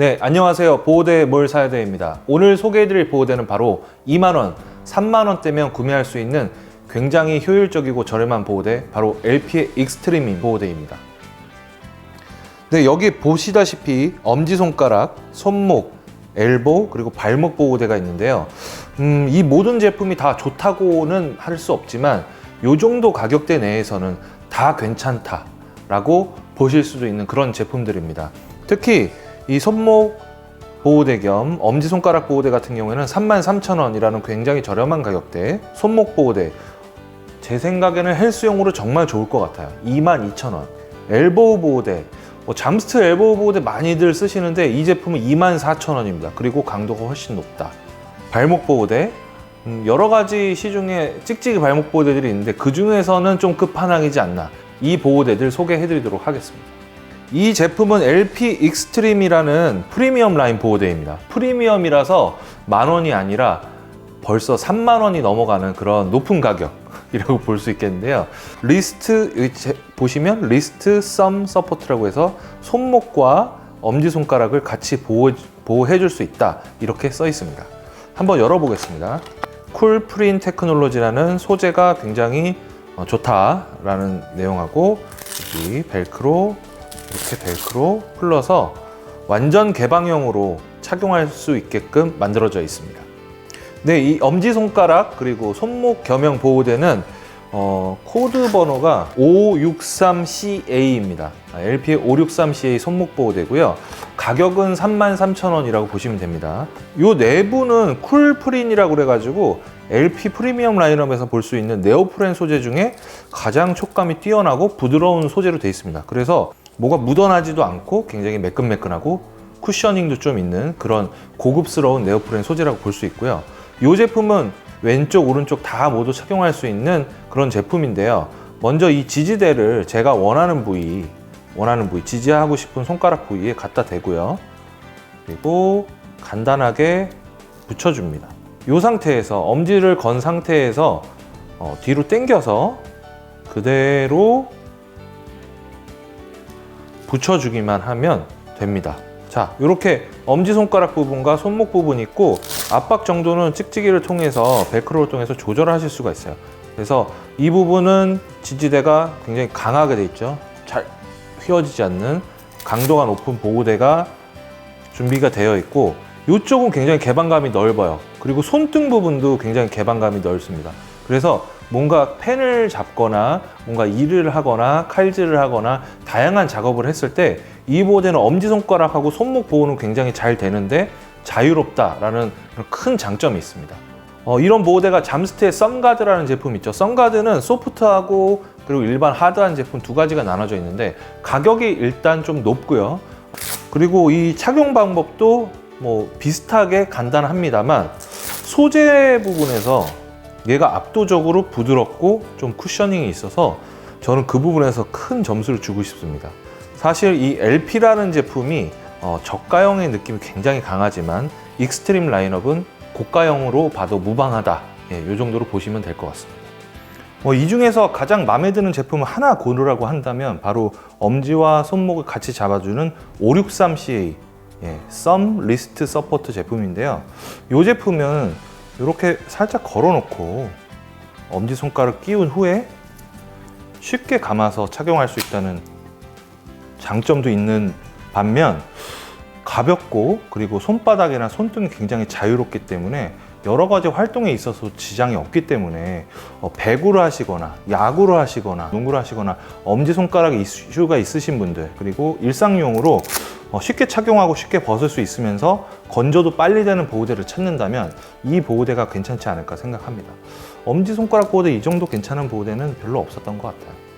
네, 안녕하세요. 보호대 뭘 사야 돼입니다. 오늘 소개해드릴 보호대는 바로 2만원, 3만원대면 구매할 수 있는 굉장히 효율적이고 저렴한 보호대, 바로 LP의 익스트림인 보호대입니다. 네, 여기 보시다시피 엄지손가락, 손목, 엘보, 그리고 발목 보호대가 있는데요. 음, 이 모든 제품이 다 좋다고는 할 수 없지만, 요 정도 가격대 내에서는 다 괜찮다라고 보실 수도 있는 그런 제품들입니다. 특히 이 손목 보호대 겸 엄지손가락 보호대 같은 경우에는 33,000원이라는 굉장히 저렴한 가격대 손목 보호대. 제 생각에는 헬스용으로 정말 좋을 것 같아요. 22,000원. 엘보우 보호대. 뭐 잠스트 엘보우 보호대 많이들 쓰시는데 이 제품은 24,000원입니다. 그리고 강도가 훨씬 높다. 발목 보호대. 음, 여러 가지 시중에 찍찍이 발목 보호대들이 있는데 그 중에서는 좀 끝판왕이지 않나. 이 보호대들 소개해 드리도록 하겠습니다 이 제품은 LP 익스트림이라는 프리미엄 라인 보호대입니다. 프리미엄이라서 만 원이 아니라 벌써 3만 원이 넘어가는 그런 높은 가격이라고 볼 수 있겠는데요. 리스트 보시면 리스트 썸 서포트라고 해서 손목과 엄지 손가락을 같이 보호 보호해 줄 수 있다 이렇게 써 있습니다. 한번 열어보겠습니다. 쿨 프린 테크놀로지라는 소재가 굉장히 어, 좋다라는 내용하고 여기 벨크로 이렇게 벨크로 풀러서 완전 개방형으로 착용할 수 있게끔 만들어져 있습니다. 네, 이 엄지손가락 그리고 손목 겸용 보호대는 어, 코드 번호가 563CA입니다. LP의 563CA 손목 보호대고요. 가격은 33,000원이라고 보시면 됩니다. 이 내부는 쿨프린이라고 그래가지고 LP 프리미엄 라인업에서 볼 수 있는 네오프렌 소재 중에 가장 촉감이 뛰어나고 부드러운 소재로 되어 있습니다. 그래서 뭐가 묻어나지도 않고 굉장히 매끈매끈하고 쿠셔닝도 좀 있는 그런 고급스러운 네오프렌 소재라고 볼 수 있고요. 이 제품은 왼쪽, 오른쪽 다 모두 착용할 수 있는 그런 제품인데요. 먼저 이 지지대를 제가 원하는 부위, 원하는 부위, 지지하고 싶은 손가락 부위에 갖다 대고요. 그리고 간단하게 붙여줍니다. 이 상태에서 엄지를 건 상태에서 어, 뒤로 당겨서 그대로 붙여주기만 하면 됩니다. 자, 이렇게 엄지손가락 부분과 손목 부분이 있고 압박 정도는 찍찍이를 통해서 벨크로를 통해서 조절하실 수가 있어요. 그래서 이 부분은 지지대가 굉장히 강하게 돼 있죠. 잘 휘어지지 않는 강도가 높은 보호대가 준비가 되어 있고 이쪽은 굉장히 개방감이 넓어요. 그리고 손등 부분도 굉장히 개방감이 넓습니다. 그래서 뭔가 펜을 잡거나 뭔가 일을 하거나 칼질을 하거나 다양한 작업을 했을 때 이 보호대는 엄지손가락하고 손목 보호는 굉장히 잘 되는데 자유롭다라는 큰 장점이 있습니다. 어, 이런 보호대가 잠스트의 썬가드라는 제품 있죠. 썬가드는 소프트하고 그리고 일반 하드한 제품 두 가지가 나눠져 있는데 가격이 일단 좀 높고요. 그리고 이 착용 방법도 뭐 비슷하게 간단합니다만 소재 부분에서 얘가 압도적으로 부드럽고 좀 쿠셔닝이 있어서 저는 그 부분에서 큰 점수를 주고 싶습니다. 사실 이 LP라는 제품이 어, 저가형의 느낌이 굉장히 강하지만 익스트림 라인업은 고가형으로 봐도 무방하다. 예, 이 정도로 보시면 될 것 같습니다. 뭐이 중에서 가장 마음에 드는 제품을 하나 고르라고 한다면 바로 엄지와 손목을 같이 잡아주는 563CA 예, 썸 리스트 서포트 제품인데요. 이 제품은 이렇게 살짝 걸어놓고 엄지 손가락 끼운 후에 쉽게 감아서 착용할 수 있다는 장점도 있는 반면 가볍고 그리고 손바닥이나 손등이 굉장히 자유롭기 때문에 여러 가지 활동에 있어서 지장이 없기 때문에 어, 배구를 하시거나 야구를 하시거나 농구를 하시거나 엄지손가락에 이슈가 있으신 분들 그리고 일상용으로 어, 쉽게 착용하고 쉽게 벗을 수 있으면서 건조도 빨리 되는 보호대를 찾는다면 이 보호대가 괜찮지 않을까 생각합니다. 엄지손가락 보호대 이 정도 괜찮은 보호대는 별로 없었던 것 같아요.